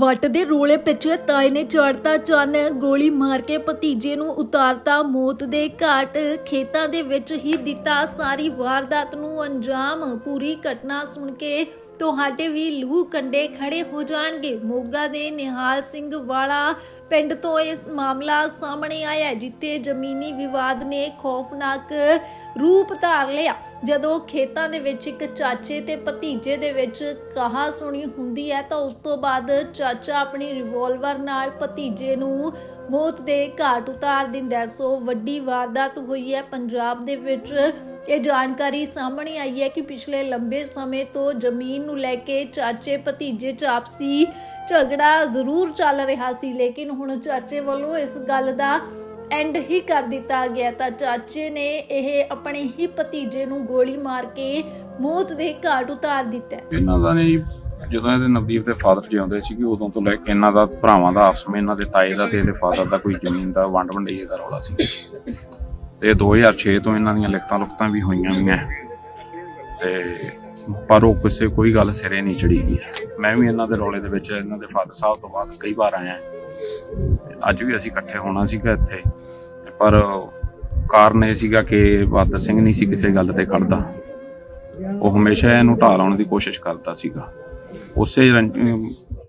ਵੱਟ ਦੇ ਰੋਲੇ ਪਿੱਛੇ ਤਾਏ ਨੇ ਚੜਤਾ ਚੰਨ, ਗੋਲੀ ਮਾਰ ਕੇ ਭਤੀਜੇ ਨੂੰ ਉਤਾਰਤਾ। ਮੌਤ ਦੇ ਘਾਟ ਖੇਤਾਂ ਦੇ ਵਿੱਚ ਹੀ ਦਿੱਤਾ ਸਾਰੀ ਵਾਰਦਾਤ ਨੂੰ ਅੰਜਾਮ। ਪੂਰੀ ਘਟਨਾ ਸੁਣ ਕੇ ਤੁਹਾਡੇ ਵੀ ਲੂ ਕੰਡੇ ਖੜੇ ਹੋ ਜਾਣਗੇ। ਮੋਗਾ ਦੇ ਨਿਹਾਲ ਸਿੰਘ ਵਾਲਾ ਪਿੰਡ ਤੋਂ ਇਸ ਮਾਮਲਾ ਸਾਹਮਣੇ ਆਇਆ ਜਿੱਥੇ ਜ਼ਮੀਨੀ ਵਿਵਾਦ ਨੇ ਖੌਫਨਾਕ ਰੂਪ ਧਾਰ ਲਿਆ। ਜਦੋਂ ਖੇਤਾਂ ਦੇ ਵਿੱਚ ਇੱਕ ਚਾਚੇ ਤੇ ਭਤੀਜੇ ਦੇ ਵਿੱਚ ਕਹਾ ਸੁਣੀ ਹੁੰਦੀ ਹੈ, ਤਾਂ ਉਸ ਤੋਂ ਬਾਅਦ ਚਾਚਾ ਆਪਣੀ ਰਿਵਾਲਵਰ ਨਾਲ ਭਤੀਜੇ ਨੂੰ ਮੌਤ ਦੇ ਘਾਟ ਉਤਾਰ ਦਿੰਦਾ ਹੈ। ਸੋ ਵੱਡੀ ਵਾਰਦਾਤ ਹੋਈ ਹੈ ਪੰਜਾਬ ਦੇ ਵਿੱਚ। ਇਹ ਜਾਣਕਾਰੀ ਸਾਹਮਣੇ ਆਈ ਹੈ ਕਿ ਪਿਛਲੇ ਲੰਬੇ ਸਮੇਂ ਤੋਂ ਜ਼ਮੀਨ ਨੂੰ ਲੈ ਕੇ ਚਾਚੇ ਭਤੀਜੇ ਚ ਆਪਸੀ ਝਗੜਾ ਜ਼ਰੂਰ ਚੱਲ ਰਿਹਾ ਸੀ, ਲੇਕਿਨ ਹੁਣ ਚਾਚੇ ਵੱਲੋਂ ਇਸ ਗੱਲ ਦਾ ਐਂਡ ਹੀ ਕਰ ਦਿੱਤਾ ਗਿਆ ਤਾਂ ਚਾਚੇ ਨੇ ਇਹ ਆਪਣੇ ਹੀ ਭਤੀਜੇ ਨੂੰ ਗੋਲੀ ਮਾਰ ਕੇ ਮੌਤ ਦੇ ਘਾਟ ਉਤਾਰ ਦਿੱਤਾ ਇਹਨਾਂ ਦਾ ਨੇ ਜਦੋਂ ਇਹਦੇ ਨਵਦੀਪ ਦੇ ਫਾਦਰ ਜਿਉਂਦੇ ਸੀਗੇ, ਉਦੋਂ ਤੋਂ ਲੈ ਕੇ ਇਹਨਾਂ ਦਾ, ਭਰਾਵਾਂ ਦਾ ਆਪਸ ਵਿੱਚ, ਇਹਨਾਂ ਦੇ ਤਾਏ ਦਾ ਤੇ ਇਹਦੇ ਫਾਦਰ ਦਾ ਕੋਈ ਜ਼ਮੀਨ ਦਾ, ਵੰਡ ਵੰਡਈਏ ਦਾ ਰੌਲਾ ਸੀ। ਤੇ 2006 ਤੋਂ ਇਹਨਾਂ ਦੀਆਂ ਲਿਖਤਾਂ ਲੁਖਤਾਂ ਵੀ ਹੋਈਆਂ ਹੋਈਆਂ। ਤੇ ਪਰ ਉਹ ਕਿਸੇ, ਕੋਈ ਗੱਲ ਸਿਰੇ ਨਹੀਂ ਚੜੀ ਗਈ। ਮੈਂ ਵੀ ਇਹਨਾਂ ਦੇ ਰੌਲੇ ਦੇ ਵਿੱਚ, ਇਹਨਾਂ ਦੇ ਫਾਦਰ ਸਾਹਿਬ ਤੋਂ ਬਾਅਦ ਕਈ ਵਾਰ ਆਇਆ। ਤੇ ਅੱਜ ਵੀ ਅਸੀਂ ਇਕੱਠੇ ਹੋਣਾ ਸੀਗਾ ਇੱਥੇ। ਪਰ ਕਾਰਨ ਇਹ ਸੀਗਾ ਕਿ ਬਹਾਦਰ ਸਿੰਘ ਨਹੀਂ ਸੀ ਕਿਸੇ ਗੱਲ ਤੇ ਖੜਦਾ। ਉਹ ਹਮੇਸ਼ਾ ਇਹਨੂੰ ਢਾਹ ਲਾਉਣ ਦੀ ਕੋਸ਼ਿਸ਼ ਕਰਦਾ ਸੀਗਾ। ਉਸੇ ਰੰਜ-